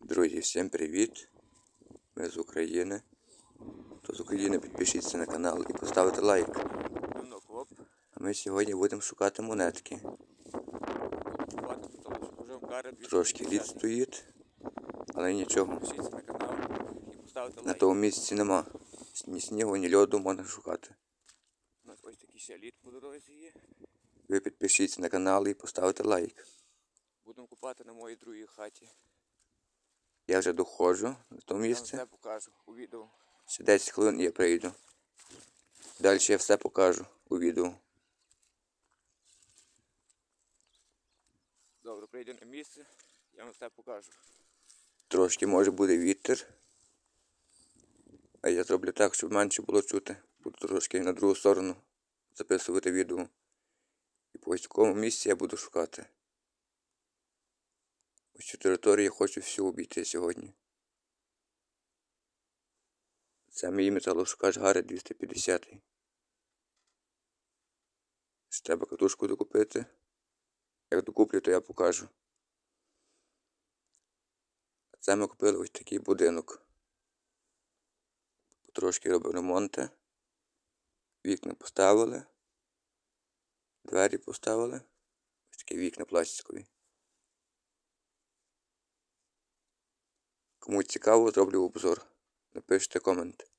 Друзі, всім привіт! Ми з України. Хто з України, підпишіться на канал і поставте лайк. А ми сьогодні будемо шукати монетки. Трошки лід стоїть, але нічого. На тому місці нема. Ні снігу, ні льоду можна шукати. Ось такий ще лід по дорозі є. Ви підпишіться на канал і поставте лайк. Будемо купати на моїй другій хаті. Я вже доходжу на то Я вам все покажу у відео. Ще 10 хвилин і я прийду. Далі я все покажу у відео. Добре, прийду на місце, я вам все покажу. Трошки може буде вітер. А я зроблю так, щоб менше було чути. Буду трошки на другу сторону записувати відео. І по ось такому місці я буду шукати. Ось цю територію я хочу всю обійти сьогодні. Це мій металошукач Гарри 250. Ще треба катушку докупити. Як докуплю, то я покажу. Це ми купили ось такий будинок. Трошки робив ремонти. Вікна поставили. Двері поставили. Ось такі вікна пластикові. Кому цікаво, зроблю обзор. Напишіть комент.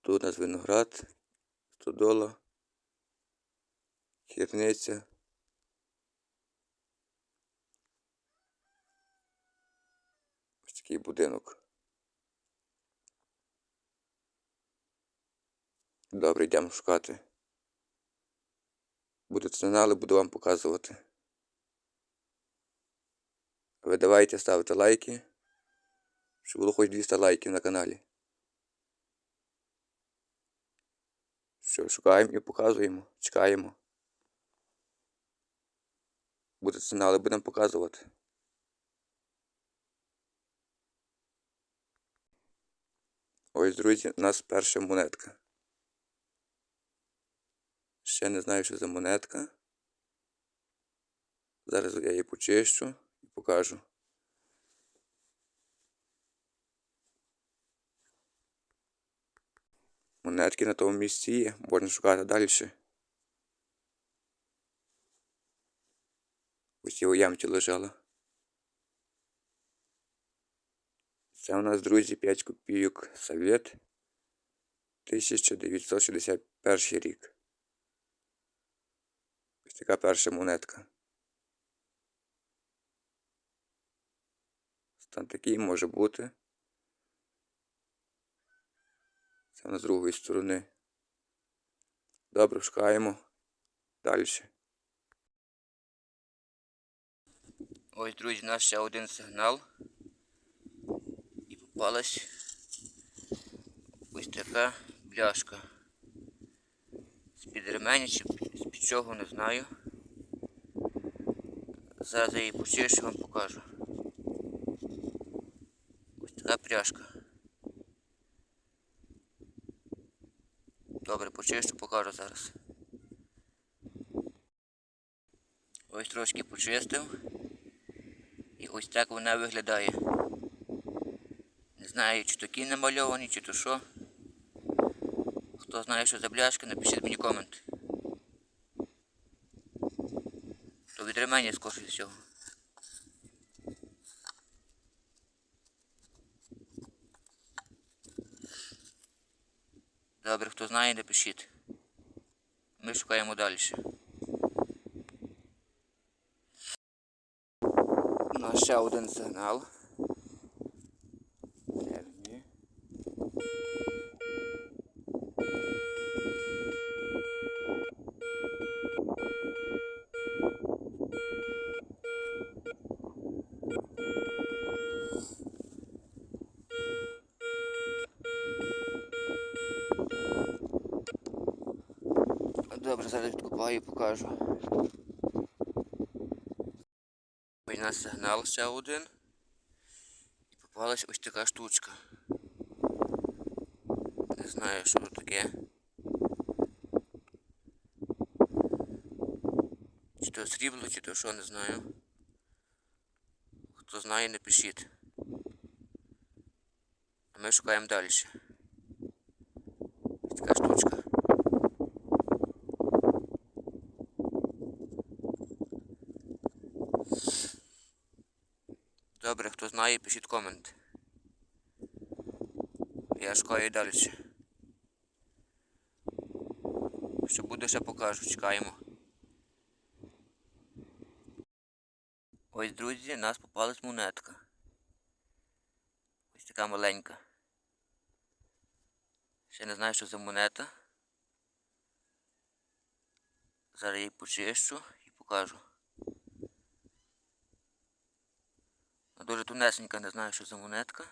Тут у нас виноград, стодола, хірниця. Ось такий будинок. Добре, йдемо шукати. Буде ціна, буду вам показувати. Ви давайте ставте лайки, щоб було хоч 200 лайків на каналі. Що, шукаємо і показуємо, чекаємо. Буде але будемо показувати. Ось, друзі, у нас перша монетка. Ще не знаю, що за монетка. Зараз я її почищу покажу. Монетки на тому місці є, можна шукати далі. Ось його ямці лежала. Це у нас, друзі, 5 копійок Совєт 1961 рік. Ось така перша монетка. Стан такий може бути. Це на з другої сторони. Добре, шукаємо. Далі. Ось, друзі, у нас ще один сигнал. І попалась ось така бляшка. З-під ременя чи з-під чого не знаю. Зараз я її почищу вам покажу. Ось. Добре, почищу, покажу зараз. Ось трошки почистив. І ось так вона виглядає. Не знаю, чи то кінь намальовані, чи то що. Хто знає, що за бляшки, напишіть мені комент. То від ременя скорше всього. Добре, хто знає, напишіть. Ми шукаємо далі. У нас ще один сигнал. Добре, зараз відкопаю і покажу. Ось нас сигнал ще один. І попалась ось така штучка. Не знаю, що таке. Чи то срібло, чи то що, не знаю. Хто знає, напишіть. А ми шукаємо далі. Ось така штучка. Добре, хто знає, пишіть комент. Я шукаю далі. Що буде, ще покажу, чекаємо. Ось, друзі, у нас попалась монетка. Ось така маленька. Ще не знаю, що за монета. Зараз її почищу і покажу. Дуже тунесенька, не знаю, що за монетка.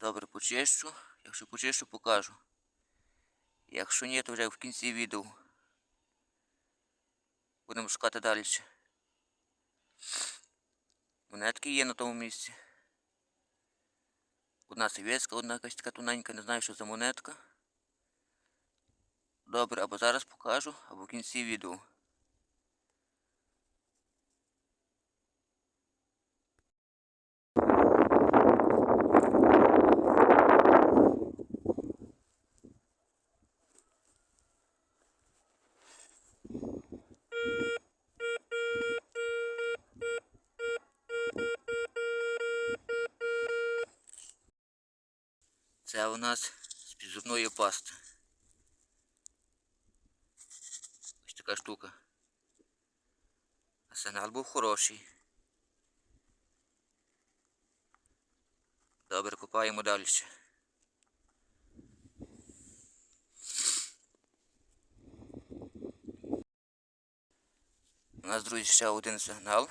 Добре, почищу. Якщо почищу, покажу. Якщо ні, то вже в кінці відео. Будемо шукати далі. Монетки є на тому місці. Одна совєтська, одна якась така тоненька, не знаю, що за монетка. Добре, або зараз покажу, або в кінці відео. Це у нас з підзубної пасти. Ось така штука. Арсенал був хороший. Добре, копаємо далі. У нас, друзі, ще один сигнал.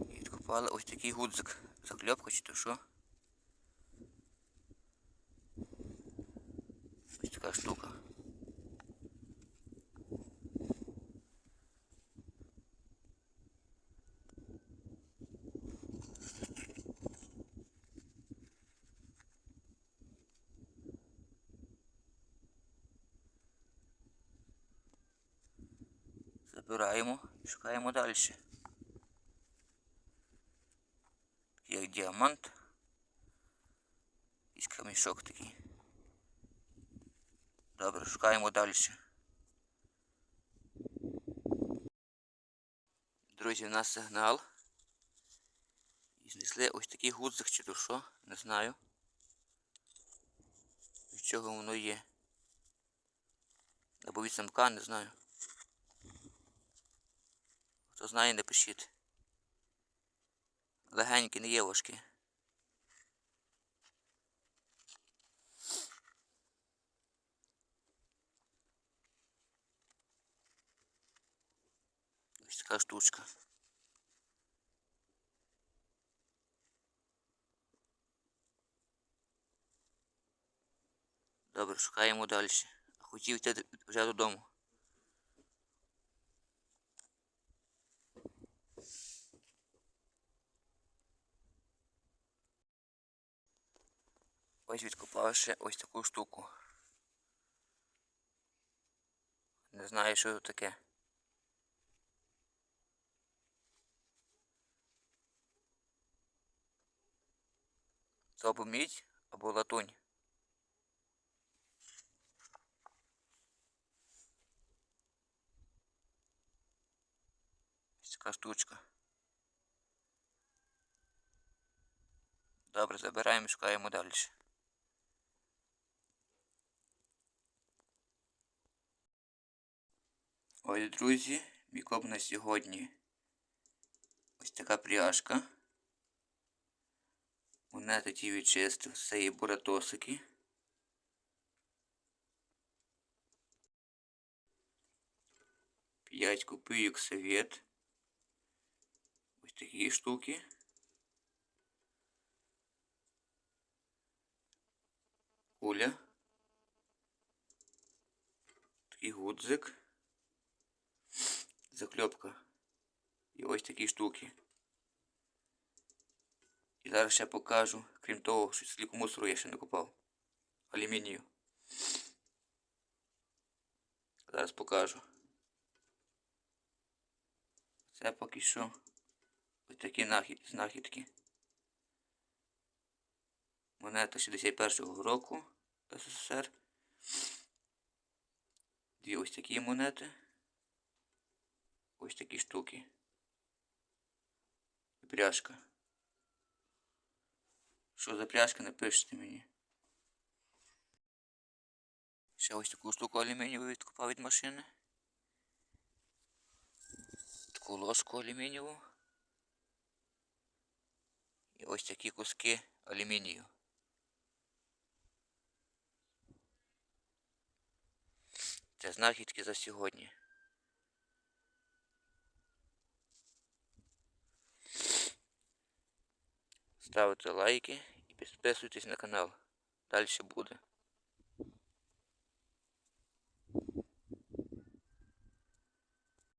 І відкопали ось такий гудзик. Закльопка чи то що. Ось така штука. Забираємо і шукаємо далі. Як діамант. Якийсь камішок такий. Добре, шукаємо далі. Друзі, у нас сигнал. І знесли ось такий гудзик чи то що, не знаю. Від чого воно є. Або від самка, не знаю. Хто знає, напишіть. Легенькі, не є важкі. Ось така штучка. Добре, шукаємо далі. Хотів йти вже додому. Ось відкопав ще ось таку штуку. Не знаю, що це таке. Це або мідь, або латунь. Ось така штучка. Добре, забираємо і шукаємо далі. Ось, друзі, мій коп на сьогодні. Ось така пряжка. Монети ті відчистив, є буратосики. П'ять копійок совет. Ось такі штуки. Куля. Такий гудзик. Закльопка. І ось такі штуки. І зараз ще покажу, крім того, що сліку мусору я ще не купав. Алюмінію. Зараз покажу. Це поки що ось такі знахідки. Монета 61-го року СССР. Дві ось такі монети. Ось такі штуки. І пряжка. Що за пряжка, напишіть мені. Ще ось таку штуку алюмінієву відкопав від машини. Таку ложку алюмінієву. І ось такі куски алюмінію. Це знахідки за сьогодні. Ставте лайки і підписуйтесь на канал. Далі буде.